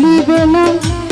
ভুলিবে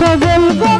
প্রবল গো